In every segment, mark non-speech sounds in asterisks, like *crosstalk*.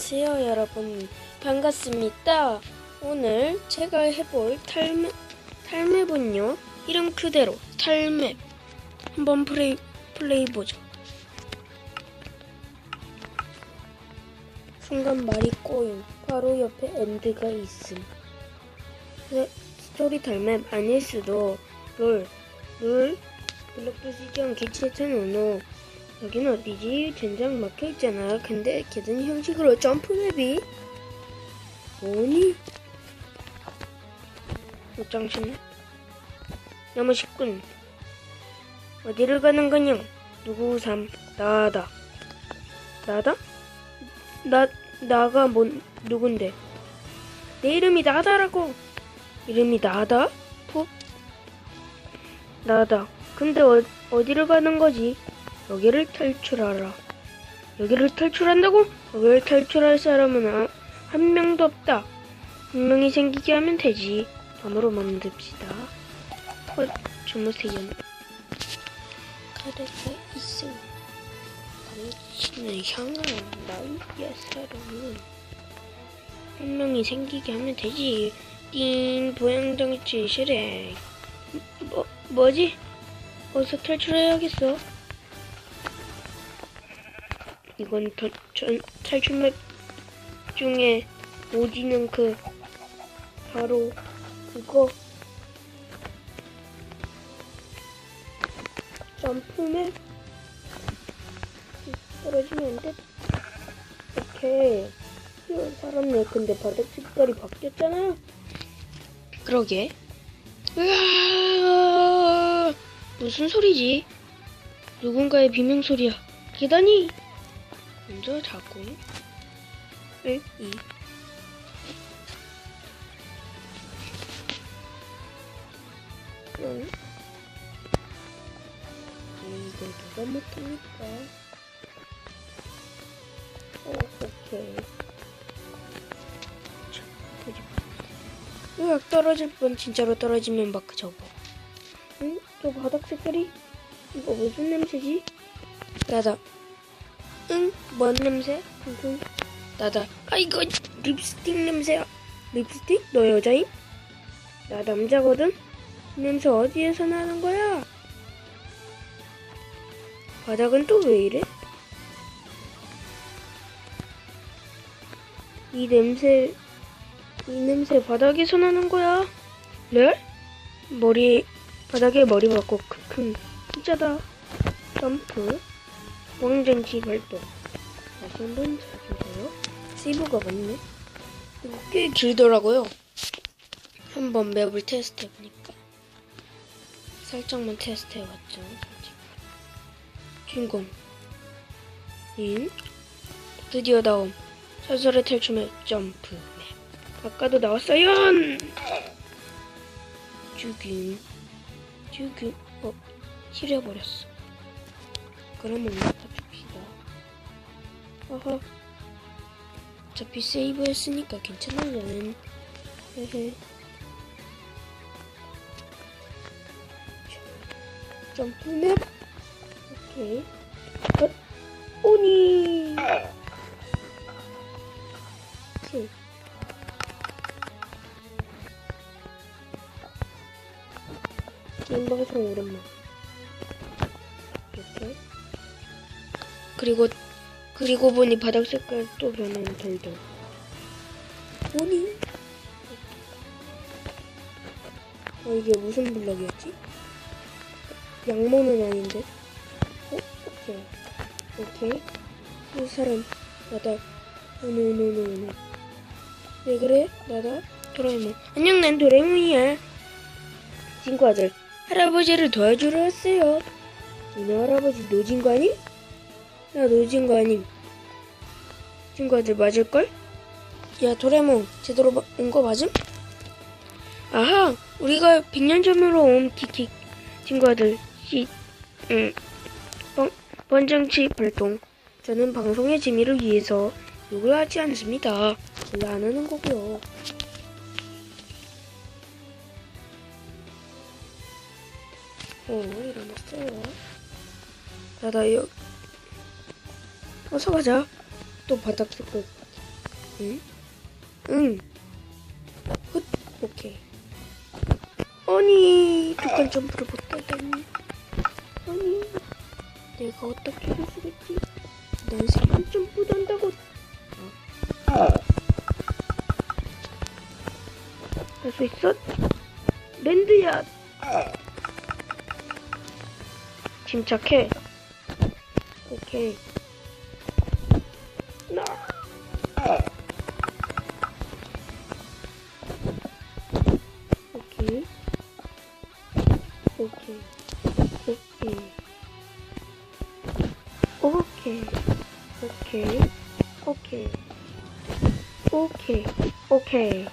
안녕하세요 여러분. 반갑습니다. 오늘 제가 해볼 탈맵, 탈맵은요. 이름 그대로 탈맵 한번 플레이, 플레이 보죠. 순간 말이 꼬임. 바로 옆에 엔드가 있음. 네, 스토리 탈맵 아닐 수도. 롤, 롤 블록부시경 개체천 우노 여긴 어디지? 젠장 막혀있잖아. 근데 계단 형식으로 점프맵이? 뭐니? 옷장신네 너무 쉽군. 어디를 가는 거냐? 누구 삼? 나다. 나다? 나, 나가 뭔, 누군데? 내 이름이 나다라고! 이름이 나다? 푹? 나다. 근데 어, 어디를 가는 거지? 여기를 탈출하라. 여기를 탈출한다고? 여기를 탈출할 사람은 아- 한 명도 없다. 한 명이 생기게 하면 되지. 밤으로 만듭시다. 어, 주무세요. 카드가 있음. 당신을 향한 나의 사랑은 한 명이 생기게 하면 되지. 띵, 보양장치 실행. 뭐, 뭐지? 어서 탈출해야겠어. 이건 더, 전, 탈출맵 중에 오지는 그 바로 그거 점프맵 떨어지면 안 돼. 이거 살았네. 근데 바닥 색깔이 바뀌었잖아. 그러게. 으아! 무슨 소리지? 누군가의 비명 소리야. 계단이 먼저 자고 1, 2 응? 이거 누가 못합니까? 어, 오케이. 으악, 떨어질 뻔 진짜로 떨어지면 마크 접어. 응? 저 바닥 색깔이? 이거 무슨 냄새지? 나다. 응? 뭔 냄새? 응? 나다. 아 이거 립스틱 냄새야. 립스틱? 너 여자임? 나 남자거든? 이 냄새 어디에서 나는 거야? 바닥은 또 왜 이래? 이 냄새 이 냄새 바닥에서 나는 거야. 레알? 머리 바닥에 머리 박고 크큰 진짜다. 점프 왕정치 발동. 다시 한번 찾아주세요. 세이브가 맞네. 이거 꽤 길더라고요. 한번 맵을 테스트 해보니까. 살짝만 테스트 해봤죠. 주인공. 인. 드디어 나옴. 사설의 탈출맵 점프 맵. 아까도 나왔어요! 죽임. 죽임. 어. 그럼 올라가 줍시다. 어허. 어차피 세이브 했으니까 괜찮아요. 헤헤. 점프맵. 오케이. 어? 오니. 칠. 게임 방송 오랜만. 이렇게. 그리고 그리고 보니 바닥 색깔 또 변하는 돌돌. 뭐니? 어 이게 무슨 블럭이었지? 양모는 아닌데? 어? 오케이. 오케이. 이 사람 나다. 오노 오노 오노 오노. 왜 그래? 나다. 도라에몽. 안녕 난 도라에몽이야. 친구 아들. 할아버지를 도와주러 왔어요. 너네 할아버지 노진 거 아니? 나 노진 거 아님. 친구들 맞을걸? 야 도레몽 제대로 온 거 맞음? 아하 우리가 100년 전으로 온 키키 친구들 시 응. 번, 번정치 발동 저는 방송의 재미를 위해서 욕을 하지 않습니다 원래 안 하는 거고요 어 일어났어요 나나 여 어서 가자 또 바닥 색깔 응? 응. 훗, 오케이. 아니, 독한 점프를 못하다니. 아니, 내가 어떻게 해주겠지? 난 세번 점프도 한다고. 할수 있어? 랜드야. 침착해. 오케이. No. Okay. Okay. Okay. Okay. Okay. Okay. 오케이 오케이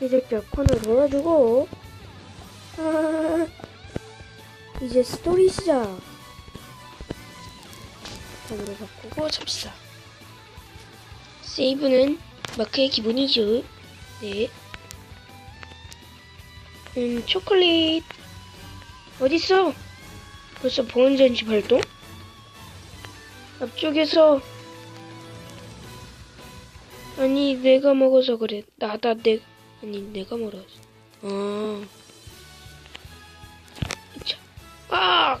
이 새끼야 코너 놀아주고 이제 스토리 시작 으로 바꾸고 잡시다. 세이브는 마크의 기본이죠. 네. 음, 초콜릿. 어딨어? 벌써 보온전지 발동? 앞쪽에서. 아니, 내가 먹어서 그래. 나다, 내, 아니, 내가 먹었어. 아. 자. 아!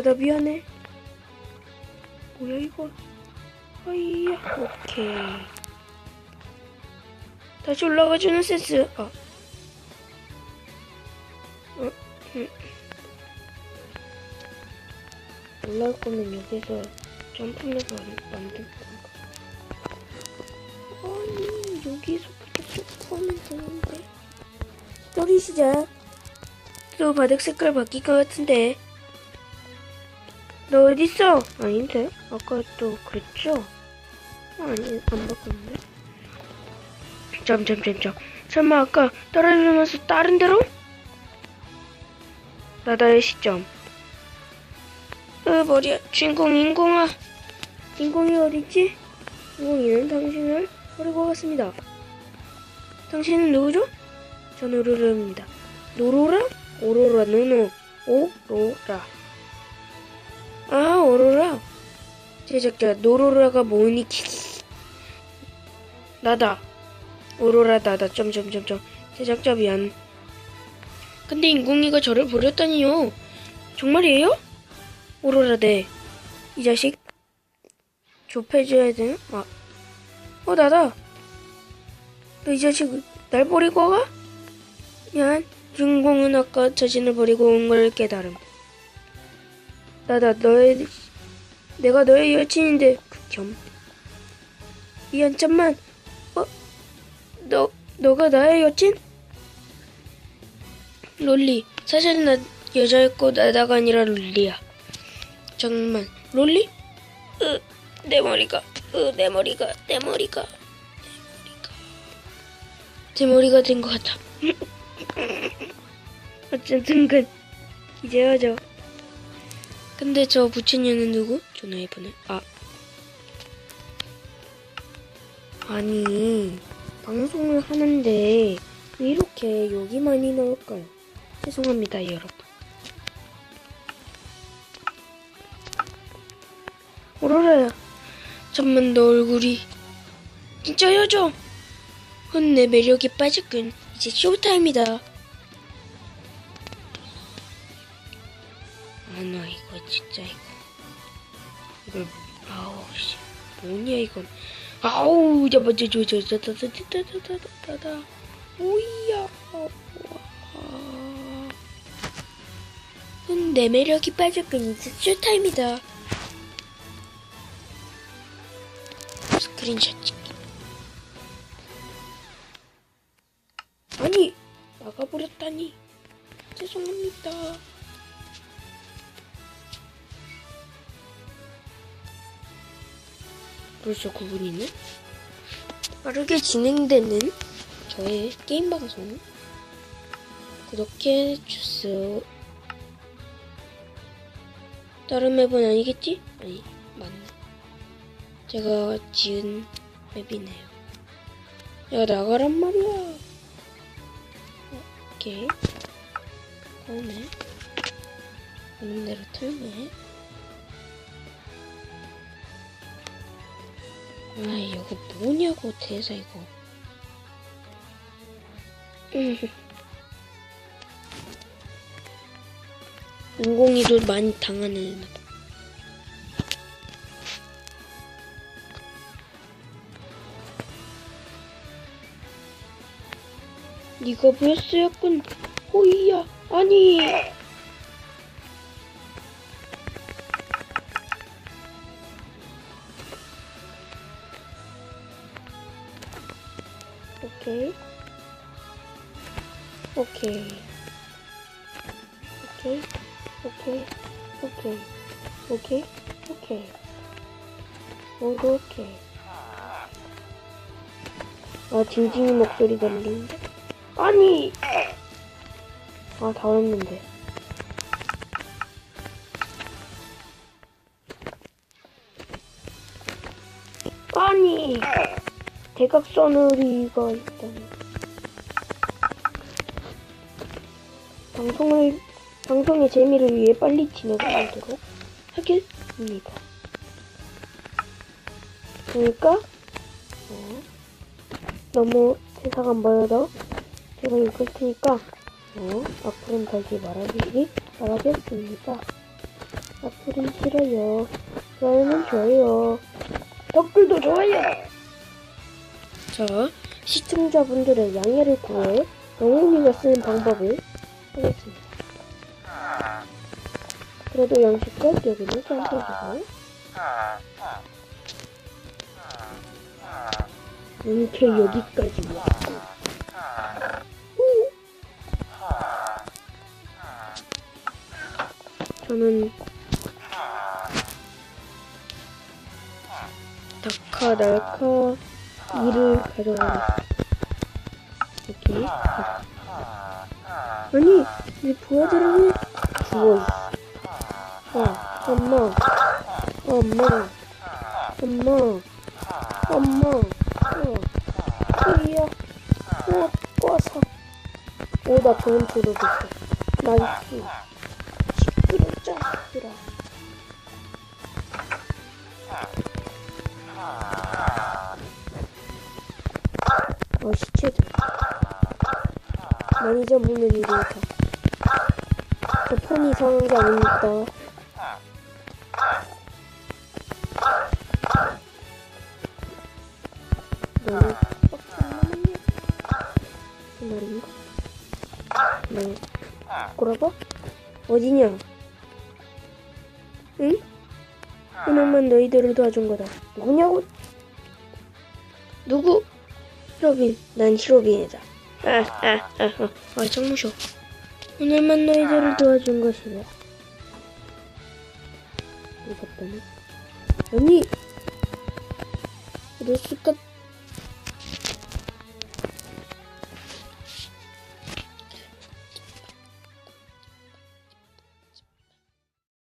나다 미안해. 뭐야 이거? 아이야, 오케이. 다시 올라가주는 센스. 아. 어, 음. 올라올 거면 여기서 점프해서 만들 건가? 아니 여기서부터 점프하면 되는데. 스토리 시작. 또 바닥 색깔 바뀔 것 같은데. 너 어딨어? 아닌데? 아까 또 그랬죠? 아니, 안 바꿨는데? 점점점점. 설마 아까 떨어지면서 다른 데로? 나다의 시점. 으, 머리야. 주인공 인공아. 인공이 어딨지? 인공이는 당신을 버리고 갔습니다. 당신은 누구죠? 전 오로라입니다. 노로라? 오로라, 노노. 오로라. 아, 오로라. 제작자, 노로라가 뭐니? *laughs* 나다. 오로라, 나다. 점점점점. 제작자 미안. 근데 인공이가 저를 버렸다니요. 정말이에요? 오로라, 네. 이 자식. 좁혀줘야 되나? 아. 어, 나다. 너 이 자식, 날 버리고 가? 미안. 주인공은 아까 자신을 버리고 온 걸 깨달음. 나다 너의 내가 너의 여친인데 극혐. 미안 잠만. 어? 너 너가 나의 여친? 롤리. 사실은 나 여자였고 나다가 아니라 롤리야. 잠깐만. 롤리? 으, 내 머리가. 으, 내 머리가. 내 머리가. 내 머리가 된 것 같아. *laughs* 어쨌든 간 이제 하죠. 근데 저 부친녀는 누구? 전화해보네. 아. 아니, 방송을 하는데 왜 이렇게 여기만이 나올까요? 죄송합니다, 여러분. 오로라야, 잠만 너 얼굴이 진짜 여죠? 헌내 매력에 빠졌군. 이제 쇼타임이다. 뭐냐 이건 아우 잡아 저저저저저저저저저저저 오이야 내 매력이 빠졌군 이제 쇼타임이다 스크린샷 찍기 아니 막아버렸다니 죄송합니다 벌써 9분이네? 빠르게 진행되는 저의 게임 방송 구독해 주세요. 다른 맵은 아니겠지? 아니, 맞네. 제가 지은 맵이네요. 야 나가란 말이야. 오케이. 다음에 있는 대로 틀네. 아 이거 뭐냐고 대사 이거. 음. 인공위도 많이 당하는. 네가 보였어였군. 호이야. 아니. 오케이. 오케이. 오케이. 오케이. 오케이. 오케이. 오케이. 모두 오케이. 아, 징징이 목소리 들리는데? 아니! 아, 다 했는데. 아니! 대각선으리가 있다니. 방송을, 방송의 재미를 위해 빨리 진행하도록 하겠습니다. 그러니까, 어, 너무 세상 안 보여도 제가 읽을 테니까, 어, 앞으로는 다시 말하기, 말하겠습니다. 앞으로 싫어요. 좋아요는 좋아요. 댓글도 좋아요. 자, 시청자분들의 양해를 구해 영웅이가 쓰는 방법을 하겠습니다. 그래도 양식껏 여기는 쌍꺼주고 이렇게 여기까지 왔고 후. 저는 다카 날카 이를 가져갑니다. 이렇게. 아니 내 부하들은 죽어 있어 어 엄마. 엄마. 엄마. 엄마. 어 이야. 어 꺼서. 오 나 좋은 들어겠어. 나이스 많이 잡으면 이렇다 저 폰이 이상한 게 놈이야 그 말인가? 네 꼬라봐? 어디냐? 응? 그놈만 너희들을 도와준 거다 누구냐고? 누구? 히로빈, 난 히로빈이다. 아, 아, 아, 아, 아, 정무쇼. 오늘만 너희들을 도와준 것이다. 무섭다네. 아니, 이럴 수가